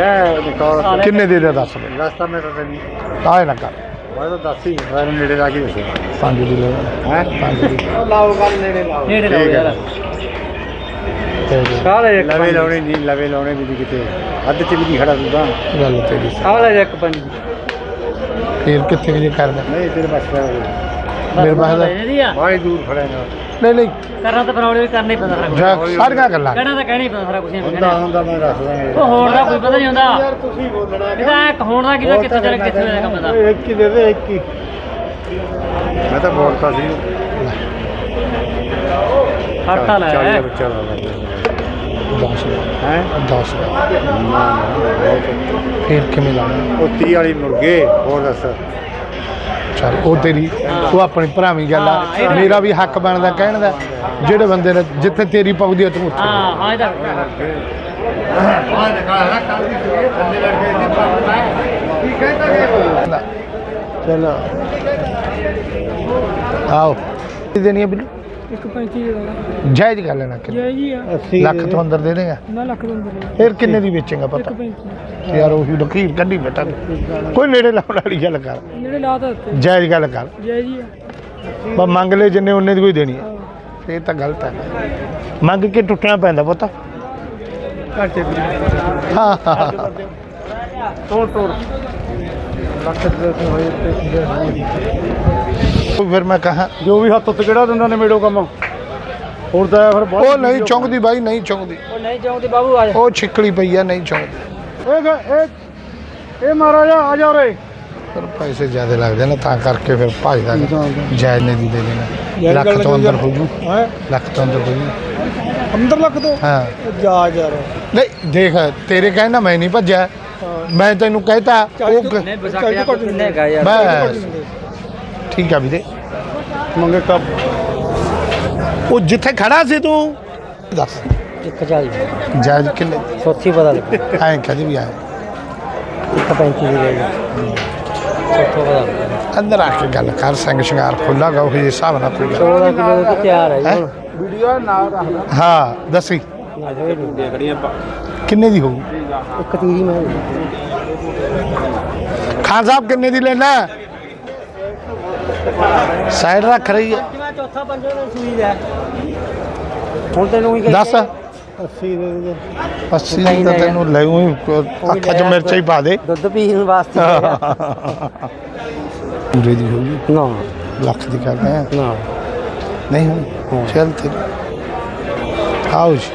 ਹੈ ਨਿਕਾਲ ਕਿੰਨੇ ਦੇ ਦੇ ਦੱਸ ਦੇ। ਰਸਤਾ ਮੇਰਾ ਤਾਂ ਨਹੀਂ ਆਏ ਨਾ ਕਰ। ਮੈਂ ਤਾਂ ਦੱਸ ਹੀ ਮੈਂ ਨੇੜੇ ਲਾ ਕੇ ਦੱਸਿਆ ਪੰਜ ਦੀ ਲੈ ਹੈ? ਪੰਜ ਦੀ। ਲਾਓ ਗੱਲ ਨੇੜੇ ਲਾਓ। ਨੇੜੇ ਲਾਓ ਯਾਰ। ਤੇ। ਕਾਲੇ ਇੱਕ ਲਵੇ ਲਾਉਣੇ ਨਹੀਂ ਲਵੇ ਲਾਉਣੇ ਵੀ ਨਹੀਂ ਕਿਤੇ। ਅੱਧ ਚ ਵੀ ਨਹੀਂ ਖੜਾ ਤੂੰ ਤਾਂ। ਗੱਲ ਤੇਰੀ ਸਹੀ। ਕਾਲੇ ਇੱਕ ਪੰਜ ਫਿਰ ਕਿੱਥੇ ਕਿ ਜੇ ਕਰਦਾ? ਨਹੀਂ ਤੇਰੇ ਬਸ ਦਾ ਮੇਰੇ ਪਾਸ ਦਾ- ਬਾਈ ਦੂਰ ਖੜਾ ਨਾ। ਨਹੀਂ ਨਹੀਂ। ਕਰਨਾ ਤਾਂ ਪਰੌੜੇ ਵੀ ਕਰਨਾ ਹੀ ਪੈਂਦਾ ਸਾਰਾ ਕੁਝ ਜਾ ਸਾਰੀਆਂ ਗੱਲਾਂ। ਕਹਿਣਾ ਤਾਂ ਕਹਿਣਾ ਹੀ ਪੈਂਦਾ ਸਾਰਾ ਕੁਝ ਹੁੰਦਾ ਹੁੰਦਾ ਮੈਂ ਦੱਸ ਦਾਂਗਾ ਉਹ ਹੋਣ ਦਾ ਕੋਈ ਪਤਾ ਨਹੀਂ ਹੁੰਦਾ। ਯਾਰ ਤੁਸੀਂ ਬੋਲਣਾ ਇਹਦਾ ਇੱਕ ਹੋਣ ਦਾ ਕਿਹਦਾ ਕਿੱਥੇ ਚੱਲ ਕਿੱਥੇ ਹੋਇਆ ਕੰਮ ਦਾ ਇੱਕ ਹੀ ਦੇ ਦੇ ਇੱਕ ਹੀ। ਮੈਂ ਤਾਂ ਬੋਲਤਾ ਸੀ। ਹੜਤਾਲ ਹੈ। ਚਾਲੀ ਦਾ ਬੱਚਾ ਲੈ 10 ਹੈ? 10 ਨਾ ਨਾ ਬਹੁਤ। ਫਿਰ ਕਿਵੇਂ ਲਾਣਾ ਉਹ 30 ਵਾਲੀ ਮੁਰਗੇ ਹੋਰ ਦੱਸ। ਚੱਲ ਉਹ ਤੇਰੀ ਉਹ ਆਪਣੀ ਭਰਾਵੀਂ ਗੱਲ ਆ। ਮੇਰਾ ਵੀ ਹੱਕ ਬਣਦਾ ਕਹਿਣ ਦਾ। ਜਿਹੜੇ ਬੰਦੇ ਨੇ ਜਿੱਥੇ ਤੇਰੀ ਪਉਦੀ ਆ ਤੂੰ ਉੱਥੇ ਹਾਂ ਹਾਂ ਇਹਦਾ ਚਲੋ ਆਓ। ਦੇਣੀ ਹੈ ਬਿੱਲੂ? ਇੱਕ ਦੇ ਜਾਇਜ਼ ਕਰ ਲੈਣਾ ਕਿ ਜੈ ਜੀ ਆ। ਲੱਖ ਤੋਂ ਅੰਦਰ ਦੇ ਦੇਗਾ। ਨਾ ਲੱਖ ਤੋਂ ਅੰਦਰ ਹੈ। ਫਿਰ ਕਿੰਨੇ ਦੀ ਵੇਚੇਗਾ ਪਤਾ? ਇੱਕ ਪੈਂਤੀ ਯਾਰ ਉਹੀ ਲਕੀਰ ਕੱਢੀ ਬੈਠਾ ਤੂੰ। ਕੋਈ ਨੇੜੇ ਲਾਉਣ ਵਾਲੀ ਗੱਲ ਕਰ। ਜਿਹੜੇ ਲਾ ਤਾ ਦਿੱਤੇ। ਜਾਇਜ਼ ਗੱਲ ਕਰ। ਜੈ ਜੀ ਆ। ਬਸ ਮੰਗ ਲੈ ਜਿੰਨੇ ਉਹਨੇ ਦੀ ਕੋਈ ਦੇਣੀ ਹੈ। ਇਹ ਤਾਂ ਗਲਤ ਹੈ। ਮੰਗ ਕੇ ਟੁੱਟਣਾ ਪੈਂਦਾ ਪੁੱਤ। ਘਾਟੇ ਵੀ ਹਾਂ ਹਾਂ, ਹਾਂ। ਤੋੜ ਤੋੜ। ਲੱਖ ਦੇ ਹੋਏ ਤੇ ਫਿਰ ਮੈਂ ਕਹਾ ਜੋ ਵੀ ਹੱਥ ਉੱਤੇ ਕਿਹੜਾ ਦਿੰਦਾ ਨੇ ਮੇੜੋ ਕੰਮ। ਹੋਰ ਤਾਂ ਫਿਰ ਉਹ ਨਹੀਂ ਚੁੰਗਦੀ ਬਾਈ ਨਹੀਂ ਚੁੰਗਦੀ ਉਹ ਨਹੀਂ ਚਾਹੁੰਦੇ ਬਾਬੂ ਆ ਉਹ ਛਿੱਕਲੀ ਪਈ ਆ ਨਹੀਂ ਚੁੰਗਦੀ ਇਹ ਗ- ਇਹ ਇਹ ਮਹਾਰਾਜਾ ਆ ਜਾ ਰੇ ਪਰ ਪੈਸੇ ਜ਼ਿਆਦਾ ਲੱਗਦੇ ਨੇ ਤਾਂ ਕਰਕੇ ਫਿਰ ਭਜਦਾ ਜਾਇਜ਼ ਨੇ ਦੀ ਦੇ ਦੇਣਾ। ਲੱਖ ਤੋਂ ਅੰਦਰ ਹੋ? ਜੂ ਲੱਖ ਤੋਂ ਅੰਦਰ ਹੋ ਜੂ ਅੰਦਰ ਲੱਖ ਤੋਂ? ਹਾਂ। ਜਾ ਯਾਰ ਨਹੀਂ ਦੇਖ ਤੇਰੇ ਕਹਿਣਾ ਮੈਂ ਨਹੀਂ ਭੱਜਿਆ। ਮੈਂ ਤੈਨੂੰ ਕਹਿਤਾ ਉਹ ਕ- ਨਹੀਂ ਬਸਾਕਿਆ ਕਿੰਨੇ ਹੈਗਾ ਯਾਰ? ਬਸ। ਠੀਕ ਆ ਵੀਰੇ। ਮੰਗੇ ਕੱਪ ਉਹ ਜਿੱਥੇ ਖੜਾ ਸੀ ਤੂੰ? ਦੱਸ। 140 ਜਾਇਜ਼ ਕਿੰਨੇ ਸੋਥੀ ਪਤਾ ਲੱਗ। ਐਂ ਕਦੀ ਵੀ ਆਏ। 135 ਦੀ ਰਹੇਗੀ ਸੋਥੋ ਪਤਾ ਅੰਦਰ ਆ ਕੇ ਗੱਲ ਕਰ ਸਿੰਘ ਸ਼ਿੰਗਾਰ ਖੁੱਲਾ ਗਾ ਉਹ ਜਿਹੇ ਹਿਸਾਬ ਨਾਲ ਕੋਈ ਗੱਲ। 16 ਕਿਲੋ ਦੀ ਤਿਆਰ ਹੈ ਹੈਂ? ਵੀਡੀਓ ਨਾ ਰੱਖਦਾ ਹਾਂ ਦੱਸੀ। ਜੀ ਕਿੰਨੇ ਦੀ ਹੋਊ? ਇੱਕ ਤੀਰੀ ਮੈਂ। ਖਾਨ ਸਾਹਿਬ ਕਿੰਨੇ ਦੀ ਲੈਣਾ? ਸਾਈਡ ਰੱਖ ਰਹੀ ਹੈ। ਮੈਂ ਚੌਥਾ ਪੰਜਵਾਂ ਦਾ ਸੂਈ ਹੈ ਹੁਣ ਤੈਨੂੰ ਵੀ ਦੱਸ। 80 ਦੇ ਦੇ। 80 ਦਾ ਤੈਨੂੰ ਲੈ ਉਹੀ ਅੱਖਾਂ 'ਚ ਮਿਰਚ ਹੀ ਪਾ ਦੇ। ਦੁੱਧ ਪੀਣ ਵਾਸਤੇ ਪੂਰੇ ਦੀ ਹੋਊਗੀ ਨਾ। ਲੱਖ ਦੀ ਕਰਦੇ ਆ ਨਾ। ਨਹੀਂ ਹੁਣ। ਚੱਲ ਤੇ। ਆਓ ਜੀ।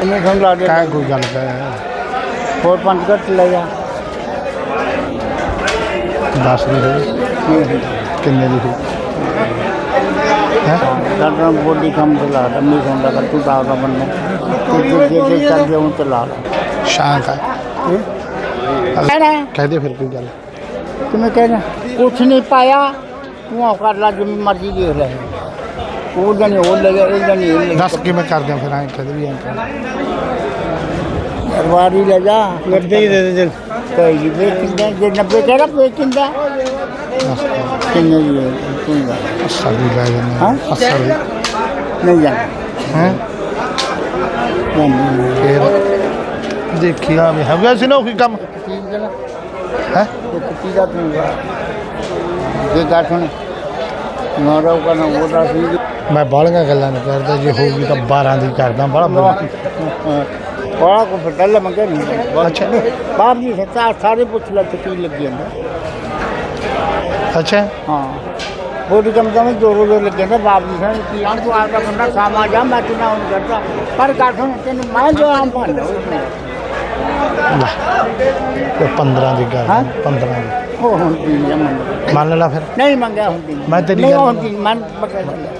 ਇਹਨੇ ਸਾਨੂੰ ਲਾ ਕੇ ਕਾਹ ਕੋਈ ਗੱਲ ਕਰ ਹੋਰ ਪੰਜ ਘੱਟ ਲੈ ਜਾ। ਦੱਸ ਦੀ ਹੋਊ ਕਿੰਨੇ ਦੀ ਹੋਊ ਹੈ? ਸਾਡਾ ਬੋਡੀ ਕੰਮ ਤੇ ਲਾ ਦੰਮੀ ਹੁੰਦਾ ਕਰ ਤੂੰ ਦਾ ਬੰਦਾ। ਤੇ ਜੇ ਜੇ ਜੇ ਚੱਲ ਜੇ ਉਹ ਤੇ ਲਾ ਲਾ। ਸ਼ਾਂਕ ਹੈ? ਕਹਿਣਾ। ਕਹਦੇ ਫਿਰ ਕੋਈ ਗੱਲ। ਕਿਵੇਂ ਕਹਿਣਾ? ਕੁਛ ਨਹੀਂ ਪਾਇਆ। ਤੂੰ ਆ ਕਰ ਲਾ ਜਿਵੇਂ ਮਰਜ਼ੀ ਦੇਖ ਲੈ। ਉਹ ਜਣੀ ਉਹ ਲੈ ਗਿਆ ਇਹ ਜਣੀ ਦੱਸ ਕਿਵੇਂ ਕਰਦੇ ਫਿਰ ਐਂ ਕਹਦੇ ਵੀ ਐਂ ਕਰ ਅਰਵਾਰੀ ਲੈ ਜਾ। 90 ਹੀ ਦੇ ਦੇ ਕਹੀ ਜੀ ਵੇਚਿੰਦਾ ਜੇ 90 ਕਿਹੜਾ ਵੇਚਿੰਦਾ ਦੱਸ ਕਿੰਨੇ ਦੀ ਹੈ? ਤੂੰ ਦਾ? ਅਸਰ ਵੀ ਲੈ ਜਾਂਦੇ ਹਾਂ? ਅਸਰ ਵੀ। ਨਹੀਂ ਜਾਣਾ। ਹੈ? ਨਹੀਂ ਫਿਰ ਦੇਖਿਆ ਵੀ ਹੋ ਗਿਆ ਸੀ ਨਾ ਉਹ ਕੰਮ? ਚੀਜ਼ ਦਾ ਹੈ? ਇੱਕ ਚੀਜ਼ ਦਾ ਤੂੰ ਦਾ ਜੇ ਗਾਠਣ ਨਾ ਰੋ ਕਰਨਾ ਉਹਦਾ ਸੀ। ਮੈਂ ਬਾਹਲੀਆਂ ਗੱਲਾਂ ਨਹੀਂ ਕਰਦਾ ਜੇ ਹੋਊਗੀ ਤਾਂ 12 ਦੀ ਕਰਦਾ ਬੜਾ ਬੜਾ ਬੜਾ ਕੋ ਫਟਲ ਮੰਗੇ ਨਹੀਂ ਅੱਛਾ। ਬਾਹਰ ਨਹੀਂ ਸੱਤਾ ਸਾਰੇ ਪੁੱਛ ਲੈ ਤੇ ਕੀ ਲੱਗੀ ਜਾਂਦਾ ਅੱਛਾ ਹਾਂ ਬੋਡੀ ਕਮ ਕਮ ਜੋਰੋ ਜੋ ਲੱਗੇ ਨਾ ਬਾਪ ਜੀ ਸਾਂ ਕੀ ਆਂ ਤੂੰ ਆਪਦਾ ਬੰਦਾ ਸਾਮਾ ਜਾ ਮੈਂ ਤੇ ਨਾ ਹੁਣ ਕਰਦਾ ਪਰ ਗਾਠਣ ਤੈਨੂੰ ਮੈਂ ਜੋ ਆਮ ਪਾਉਂਦਾ ਤੇ 15 ਦੀ ਕਰ ਹਾਂ? 15 ਦੀ। ਉਹ ਹੁਣ ਦੀ ਨਹੀਂ ਮੰਗਦਾ ਮੰਨ ਲੈ ਫਿਰ। ਨਹੀਂ ਮੰਗਿਆ ਹੁੰਦੀ। ਮੈਂ ਤੇਰੀ ਨਹੀਂ ਗੱਲ- ਹੁੰਦੀ ਮਨ ਬਕਾ ਮੰਦੀ ਨਹੀਂ ਆਹੋ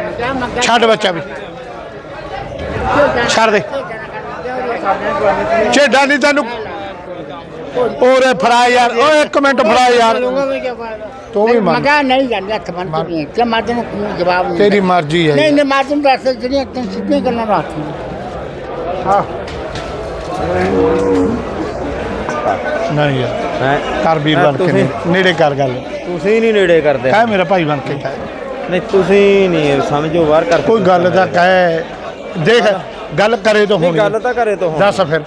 ਛੱਡ ਬੱਚਾ ਵੀ। ਛੱਡ ਦੇ। ਛੇਡਾ ਨਹੀਂ ਤੈਨੂੰ। ਓਰੇ ਫੜਾ ਯਾਰ। ਓਏ ਇੱਕ ਮਿੰਟ ਫੜਾ ਯਾਰ। ਤੂੰ ਵੀ ਮੰਨ। ਮਗਾ ਨਹੀਂ ਜਾਂਦੇ ਹੱਥ ਬੰਨ ਕੇ ਕਿ ਮੈਂ ਤੈਨੂੰ ਕੋਈ ਜਵਾਬ ਨਹੀਂ ਤੇਰੀ ਮਰਜ਼ੀ ਹੈ ਨਹੀਂ ਨਹੀਂ ਮੈਂ ਤੈਨੂੰ ਦੱਸ ਜਿਹੜੀਆਂ ਤੈਨੂੰ ਸਿੱਧੀਆਂ ਗੱਲਾਂ ਰੱਖੀ ਨਹੀਂ ਯਾਰ। ਹੈ? ਕਰ ਵੀਰ ਬਣ ਕੇ ਨੇੜੇ- ਕਰ ਗੱਲ। ਤੁਸੀਂ ਨਹੀਂ ਨੇੜੇ ਕਰਦੇ। ਕਹਿ ਮੇਰਾ ਭਾਈ ਬਣ ਕੇ ਕਹਿ। ਨਹੀਂ ਤੁਸੀਂ ਨਹੀਂ ਸਮਝੋ ਬਾਹਰ ਕਰ ਕੋਈ ਗੱਲ ਤਾਂ ਕਹਿ ਦੇਖ ਗੱਲ ਕਰੇ ਤਾਂ ਹੋਣੀ ਗੱਲ ਤਾਂ ਕਰੇ ਤੋਂ ਹੁਣ ਦੱਸ ਫਿਰ।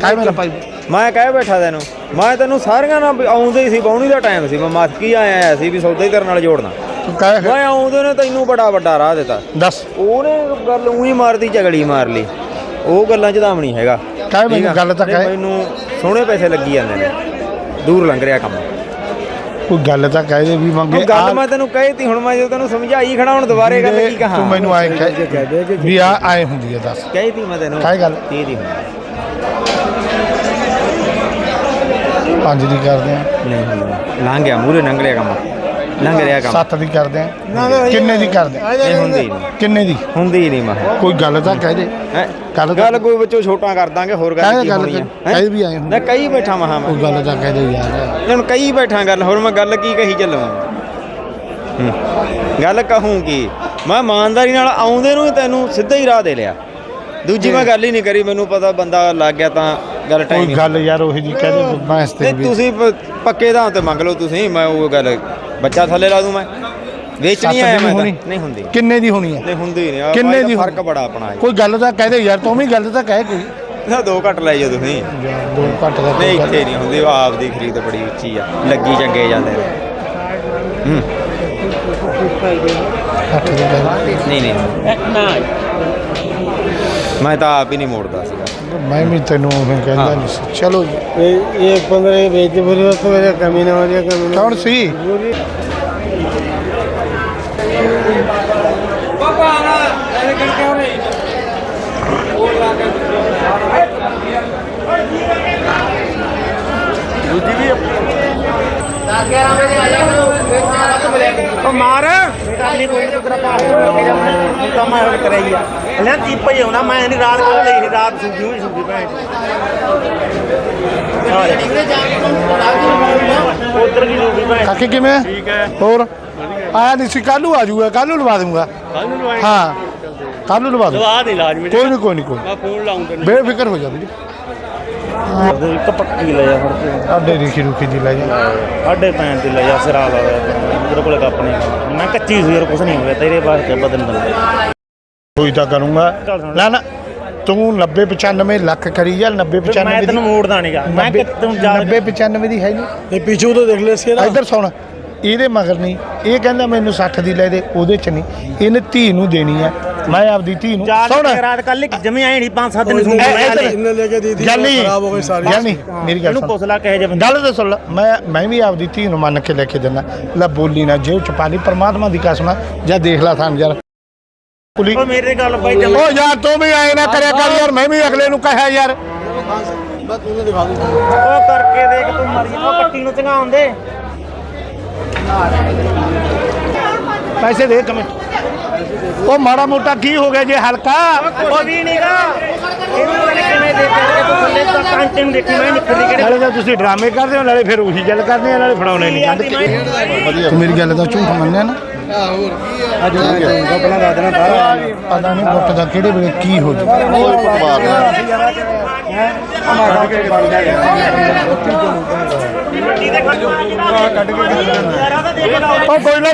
ਕਹਿ ਮੇਰਾ ਭਾਈ। ਮੈਂ ਕਹਿ ਬੈਠਾ ਤੈਨੂੰ। ਮੈਂ ਤੈਨੂੰ ਸਾਰੀਆਂ ਨਾਲ ਆਉਂਦੇ ਹੀ ਸੀ ਬਾਉਣੀ ਦਾ ਟਾਈਮ ਸੀ। ਮੈਂ ਮਸਕੀ ਆਇਆ ਆਇਆ ਸੀ ਵੀ ਸੌਦਾ ਹੀ ਤੇਰੇ ਨਾਲ ਜੋੜਨਾ। ਕਹਿ। ਮੈਂ ਆਉਂਦੇ ਨੇ ਤੈਨੂੰ ਬੜਾ ਵੱਡਾ ਰਾਹ ਦਿੱਤਾ। ਦੱਸ। ਉਹਨੇ ਗੱਲ ਉਹੀ ਮਾਰਦੀ ਝਗੜੀ ਮਾਰ ਲਈ। ਉਹ ਗੱਲਾਂ ਚ ਦਮ ਨਹੀਂ ਹੈਗਾ। ਕਹਿ ਮੈਨੂੰ? ਗੱਲ ਤਾਂ ਕਹਿ। ਮੈਨੂੰ ਸੋਹਣੇ ਪੈਸੇ ਲੱਗੀ ਜਾਂਦੇ ਨੇ। ਦੂਰ ਲੰਘ ਰਿਹਾ ਕੰਮ। ਕੋਈ ਗੱਲ ਤਾਂ ਕਹਿ ਦੇ ਵੀ ਮੰਗੇ। ਉਹ ਗੱਲ ਮੈਂ ਤੈਨੂੰ ਕਹੀ ਤੀ ਹੁਣ ਮੈਂ ਜਦੋਂ ਤੈਨੂੰ ਸਮਝਾਈ ਖੜਾ ਹੁਣ ਦੁਬਾਰੇ ਗੱਲ ਕੀ ਕਹਾਂ? ਤੂੰ ਮੈਨੂੰ ਆਏ ਕਹਿ ਵੀ ਆ ਆਏ ਹੁੰਦੀ ਹੈ ਦੱਸ। ਕਹੀ ਤੀ ਮੈਂ ਤੈਨੂੰ। ਕਾਹੀ ਗੱਲ? ਕੀ ਦੀ? ਪੰਜ ਦੀ ਕਰਦੇ ਆ। ਨਹੀਂ ਲੰਘ ਗਿਆ ਮੂਰੇ ਲੰਘ ਰਿਹਾ ਕੰਮ। ਲੰਘ ਰਿਹਾ ਕੰਮ। ਸੱਤ ਦੀ ਕਰਦੇ ਆ। ਕਿੰਨੇ ਦੀ ਕਰਦੇ ਆ? ਇਹ ਹੁੰਦੀ ਹੀ ਨਹੀਂ। ਕਿੰਨੇ ਦੀ? ਹੁੰਦੀ ਹੀ ਨਹੀਂ ਮੈਂ। ਕੋਈ ਗੱਲ ਤਾਂ ਕਹਿ ਦੇ। ਹੈਂ? ਗੱਲ ਤਾਂ- ਗੱਲ ਕੋਈ ਵਿੱਚੋਂ ਛੋਟਾ ਕਰ ਦਾਂਗੇ ਹੋਰ ਗੱਲ ਕਹਿ ਕੀ ਗੱਲ ਹੋਣੀ ਤੇ- ਕਹਿ ਵੀ ਆਏ ਹੁੰਦੇ। ਨਾ ਕਈ ਬੈਠਾ ਮਹਾ ਮੈਂ। ਕੋਈ ਗੱਲ ਤਾਂ ਕਹਿ ਦੇ ਯਾਰ। ਹੁਣ ਕਈ ਬੈਠਾ ਗੱਲ ਹੋਰ ਮੈਂ ਗੱਲ ਕੀ ਕਹੀ ਚੱਲੂ? ਹੂੰ। ਗੱਲ ਕਹੂੰ ਕੀ? ਮੈਂ ਇਮਾਨਦਾਰੀ ਨਾਲ ਆਉਂਦੇ ਨੂੰ ਹੀ ਤੈਨੂੰ ਸਿੱਧਾ ਹੀ ਰਾਹ ਦੇ ਲਿਆ। ਦੂਜੀ ਮੈਂ ਗੱਲ ਹੀ ਨਹੀਂ ਕਰੀ ਮੈਨੂੰ ਪਤਾ ਬੰਦਾ ਲੱਗ ਗਿਆ ਤਾਂ ਗੱਲ ਟਾਈਮ ਕੋਈ ਗੱਲ ਯਾਰ ਉਹੀ ਜੀ ਕਹਿ ਦੇ ਮੈਂ ਇਸ ਤੇ ਵੀ ਤੁਸੀਂ ਪ- ਪੱਕੇ ਦਾ ਤੇ ਮੰਗ ਲਓ ਤੁਸੀਂ ਮੈਂ ਉਹ ਗੱਲ ਬੱਚਾ ਥੱਲੇ ਲਾ ਦੂੰ ਮੈਂ। ਵੇਚ ਸੱਤ ਨਹੀਂ ਦੀ ਆਇਆ ਮੈਂ ਤਾਂ। ਨਹੀਂ ਹੁੰਦੀ। ਕਿੰਨੇ ਦੀ ਹੋਣੀ ਹੈ ਨਹੀਂ ਹੁੰਦੀ ਨਹੀਂ। ਕਿੰਨੇ ਦੀ ਫ਼ਰਕ ਹੋਣੀ? ਬੜਾ ਆਪਣਾ ਕੋਈ ਗੱਲ ਤਾਂ ਕਹਿ ਦੇ ਯਾਰ ਤੂੰ ਵੀ ਗੱਲ ਤਾਂ ਕਹਿ ਕੋਈ। ਨਾ ਦੋ ਘੱਟ ਲੈ ਜਾ ਤੁਸੀਂ। ਯਾਰ ਦੋ ਘੱਟ ਦਾ ਨਹੀਂ ਇੱਥੇ ਨਹੀਂ ਹੁੰਦੀ। ਉਹ ਆਪ ਦੀ ਖਰੀਦ ਬੜੀ ਉੱਚੀ ਆ। ਲੱਗੀ ਚੰਗੇ ਜਾਂਦੇ ਨੇ। ਹੂੰ। ਦੀ ਨਹੀਂ ਨਹੀਂ। ਮੈਂ ਤਾਂ ਆਪ ਹੀ ਨਹੀਂ ਮੋੜਦਾ ਸੀਗਾ। ਮੈਂ ਵੀ ਤੈਨੂੰ ਉਹ ਕਹਿੰਦਾ ਨਹੀਂ ਸੀ। ਚਲੋ ਜੀ। ਇਹ ਇਹ 15 ਇਹ ਵੇਚ ਬੁਰੀ ਉਸ ਤੋਂ ਮੇਰੇ ਕਮੀ ਨਾ ਹੋ ਜਾਏ ਕਮੀ ਨਾ ਕੌਣ ਸੀ? ਬੁਰੀ ਪਾਪਾ ਨਾ ਇਹ ਕਰਕੇ ਹੋ ਰਹੀ। ਉਹ ਲਾ ਕੇ ਦੂਜੀ ਵੀ ਨਾ ਕੇ ਆਵੇਂ ਆ ਜਾ। ਉਹ ਮਾਰ। ਨਹੀਂ ਕੋਈ ਤੇਰਾ ਪਾਸ ਕੰਮ ਮੈਂ ਕਰਾਈ ਆ। ਲੈ ਤੀ ਪਈ ਆਉਣਾ ਮੈਂ ਨਹੀਂ ਰਾਤ ਕੱਲ ਲਈ ਸੀ, ਰਾਤ ਸੁੱਜੀ ਹੋਈ ਸੁੱਜੀ ਭੈਣ ਉਧਰ ਕੀ ਲੋਗੀ ਭੈਣ ਕਾਕੇ ਕਿਵੇਂ? ਠੀਕ ਹੈ। ਹੋਰ? ਆਇਆ ਨਹੀਂ ਸੀ ਕੱਲ ਨੂੰ ਆ ਜਾਊਗਾ ਕੱਲ ਨੂੰ ਲਵਾ ਦੂੰਗਾ ਹਾਂ ਕੱਲ ਨੂੰ ਲਵਾ ਦੂੰ ਲਵਾ ਦੇ ਲਾਜ਼ਮੀ ਕੋਈ ਨਹੀਂ ਕੋਈ ਨਹੀਂ ਕੋਈ ਨੀ। ਮੈਂ ਫੋਨ ਲਾਉਂ ਤੈਨੂੰ ਬੇਫਿਕਰ ਹੋ ਜਾ ਵੀਰੇ। ਇੱਕ ਪੱਕੀ ਲੈ ਜਾ ਫੜ ਆਡੇ ਰਿਖੀ ਰੁਖੀ ਦੀ ਲੈ ਜਾ। ਸਾਡੇ ਪੈਣ ਤੇ ਲੈ ਜਾ ਸਿਰਾ ਲਾ। ਤੇਰੇ ਕੋਲੇ ਕੱਪ ਨਹੀਂ ਹੈਗਾ। ਮੈਂ ਕੱਚੀ ਸੀ ਯਾਰ ਕੁਛ ਨਹੀਂ ਹੋਇਆ ਤੇਰੇ ਵਾਸਤੇ ਬਦਨ ਮਿਲਦਾ ਕੋਈ ਤਾਂ ਕਰੂੰਗਾ। ਨਾ ਨਾ ਤੂੰ 90 95 ਲੱਖ ਕਰੀ ਜਾ 90 ਮੈਂ 95 ਦੀ ਤੈਨੂੰ ਮੋੜਦਾ ਨਹੀਂਗਾ ਮੈਂ ਤੂੰ ਜਾ 90 95 ਦੀ ਹੈ ਨਹੀਂ ਇਹ ਪਿੱਛੋਂ ਤੋਂ ਦੇਖ ਲਿਆ ਸੀ ਨਾ। ਇੱਧਰ ਇਹਦੇ ਮਗਰ ਨਹੀਂ। ਇਹ ਕਹਿੰਦਾ ਮੈਨੂੰ 60 ਦੀ ਲੈ ਦੇ ਉਹਦੇ ਚ ਨਹੀਂ। ਇਹਨੇ ਧੀ ਨੂੰ ਦੇਣੀ ਆ। ਮੈਂ ਆਪਦੀ ਧੀ ਨੂੰ ਸੁਣ। ਰਾਤ ਕੱਲ ਜਮੇ ਆਏ ਨਹੀਂ 5-7 ਦਿਨ ਸੁਣ ਲੈ ਕੇ ਦੀਦੀ ਜਾਨੀ ਖਰਾਬ ਹੋ ਗਈ ਸਾਰੀ। ਜਾਨੀ ਮੇਰੀ ਗੱਲ ਇਹਨੂੰ ਪੁੱਛਲਾ ਕਹੇ ਜੇ ਗੱਲ ਤਾਂ ਸੁਣ ਮੈਂ ਮੈਂ ਵੀ ਆਪਦੀ ਧੀ ਨੂੰ ਮੰਨ ਕੇ ਲੈ ਕੇ ਦਿੰਦਾ ਲੈ ਬੋਲੀ ਨਾ ਜੇਬ ਚ ਪਾ ਪਰਮਾਤਮਾ ਦੀ ਕਸਮ ਜਾਂ ਦੇਖ ਲਾ ਸਾਨੂੰ ਯਾਰ। ਕੁਲੀ ਓ ਮੇਰੇ ਗੱਲ ਬਾਈ ਜਮ ਓ ਯਾਰ ਤੂੰ ਵੀ ਆਏ ਨਾ ਕਰਿਆ ਕਰ ਯਾਰ ਮੈਂ ਵੀ ਅਗਲੇ ਨੂੰ ਕਹਿਆ ਯਾਰ। ਬਸ ਤੂੰ ਦਿਖਾ ਦੇ। ਉਹ ਕਰਕੇ ਦੇਖ ਤੂੰ ਮਰੀ ਉਹ ਕੱਟੀ ਨੂੰ ਚੰਗਾਉਂਦੇ। ਪੈਸੇ ਦੇ ਕਮੇਟੀ ਉਹ ਮਾੜਾ ਮੋਟਾ ਕੀ ਹੋ ਗਿਆ ਜੇ ਹਲਕਾ? ਉਹ ਵੀ ਨਹੀਂਗਾ ਇਹਨੂੰ ਪਤਾ ਨੀ ਕਿਵੇਂ ਦੇ ਕੇ ਤੂੰ? ਥੱਲੇ ਤਾਂ ਕਾਂਟੇ ਨੂੰ ਦੇਖੀ ਮੈਂ ਨਿਕਲਦੀ ਕਿਹੜੇ ਨਾਲੇ ਤਾਂ ਤੁਸੀਂ ਡਰਾਮੇ ਕਰਦੇ ਹੋ ਨਾਲੇ ਫਿਰ ਉਹੀ ਗੱਲ ਕਰਨੀ ਆ ਨਾਲੇ ਫੜਾਉਣੇ ਨਹੀਂ ਕੱਢ ਕੇ ਤੂੰ ਮੇਰੀ ਗੱਲ ਦਾ ਝੂਠ ਮੰਨਿਆ ਨਾ? ਪਹਿਲਾਂ ਦੱਸ ਦੇਣਾ ਸਾਰਾ ਪਤਾ ਨਹੀਂ ਮੁੱਟ ਦਾ ਕਿਹੜੇ ਵੇਲੇ ਕੀ ਹੋ ਜੂ ਉਹ ਕੋਈ ਨਾ